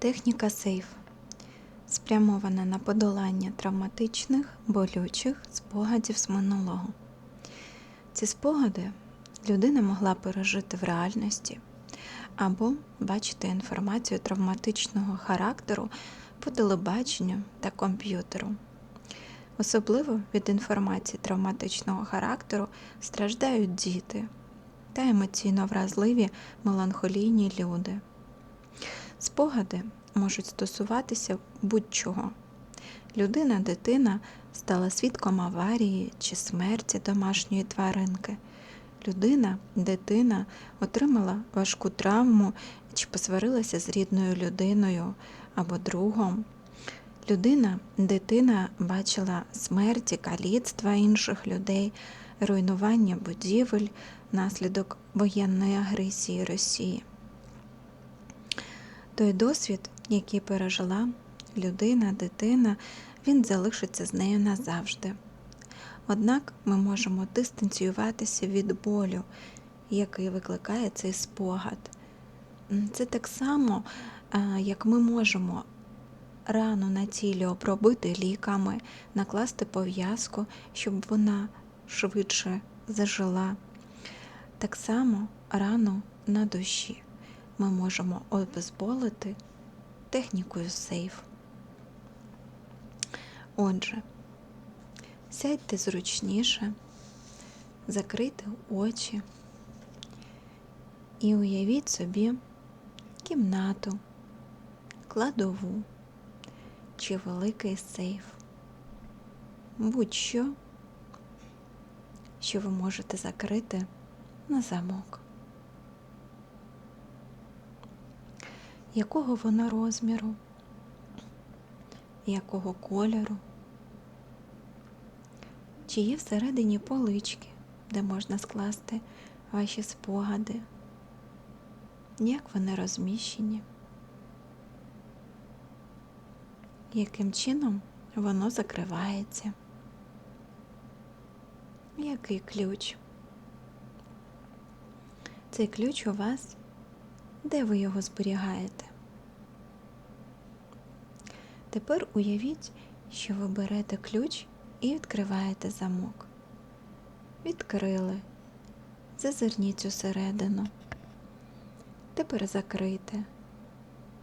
Техніка сейф спрямована на подолання травматичних, болючих спогадів з минулого. Ці спогади людина могла пережити в реальності або бачити інформацію травматичного характеру по телебаченню та комп'ютеру. Особливо від інформації травматичного характеру страждають діти та емоційно вразливі меланхолійні люди. Спогади можуть стосуватися будь-чого. Людина, дитина стала свідком аварії чи смерті домашньої тваринки. Людина, дитина отримала важку травму чи посварилася з рідною людиною або другом. Людина, дитина бачила смерті, каліцтва інших людей, руйнування будівель внаслідок воєнної агресії Росії. Той досвід, який пережила людина, дитина, він залишиться з нею назавжди. Однак ми можемо дистанціюватися від болю, який викликає цей спогад. Це так само, як ми можемо рану на тілі обробити ліками, накласти пов'язку, щоб вона швидше зажила. Так само рану на душі ми можемо обезболити технікою сейф. Отже, сядьте зручніше, закрийте очі і уявіть собі кімнату, кладову чи великий сейф. Будь-що, що ви можете закрити на замок. Якого воно розміру, якого кольору, чи є всередині полички, де можна скласти ваші спогади, як вони розміщені, яким чином воно закривається, який ключ. Цей ключ у вас, де ви його зберігаєте. Тепер уявіть, що ви берете ключ і відкриваєте замок. Відкрили, зазирніть усередину. Тепер закрийте.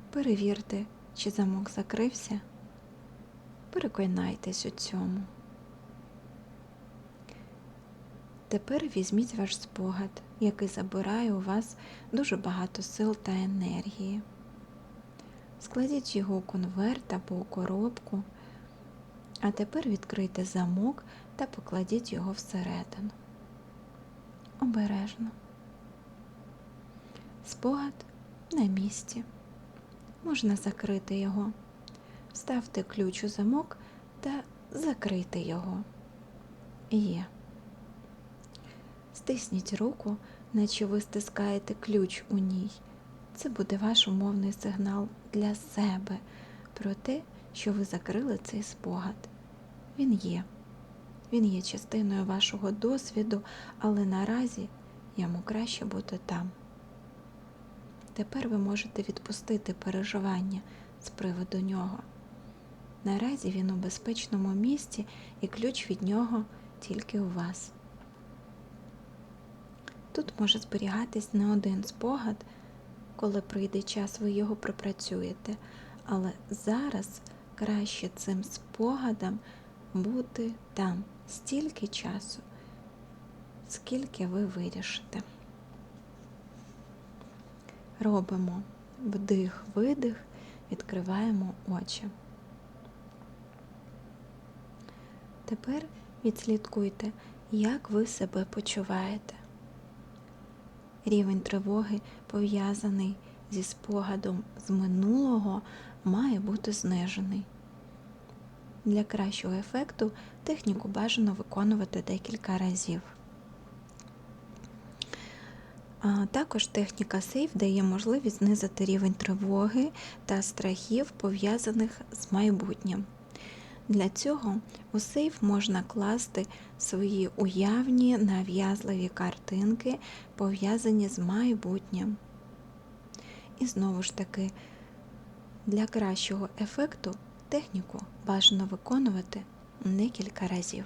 Перевірте, чи замок закрився. Переконайтесь у цьому. Тепер візьміть ваш спогад, який забирає у вас дуже багато сил та енергії. Складіть його у конверт або у коробку, а тепер відкрийте замок та покладіть його всередину. Обережно. Спогад на місці. Можна закрити його. Вставте ключ у замок та закрийте його. Є. Стисніть руку, наче ви стискаєте ключ у ній. Це буде ваш умовний сигнал для себе про те, що ви закрили цей спогад. Він є. Він є частиною вашого досвіду, але наразі йому краще бути там. Тепер ви можете відпустити переживання з приводу нього. Наразі він у безпечному місці і ключ від нього тільки у вас. Тут може зберігатись не один спогад, коли прийде час, ви його пропрацюєте, але зараз краще цим спогадам бути там стільки часу, скільки ви вирішите. Робимо вдих, видих, відкриваємо очі. Тепер відслідкуйте, як ви себе почуваєте. Рівень тривоги, пов'язаний зі спогадом з минулого, має бути знижений. Для кращого ефекту техніку бажано виконувати декілька разів. А також техніка сейф дає можливість знизити рівень тривоги та страхів, пов'язаних з майбутнім. Для цього у сейф можна класти свої уявні нав'язливі картинки, пов'язані з майбутнім. І знову ж таки, Для кращого ефекту техніку бажано виконувати декілька разів.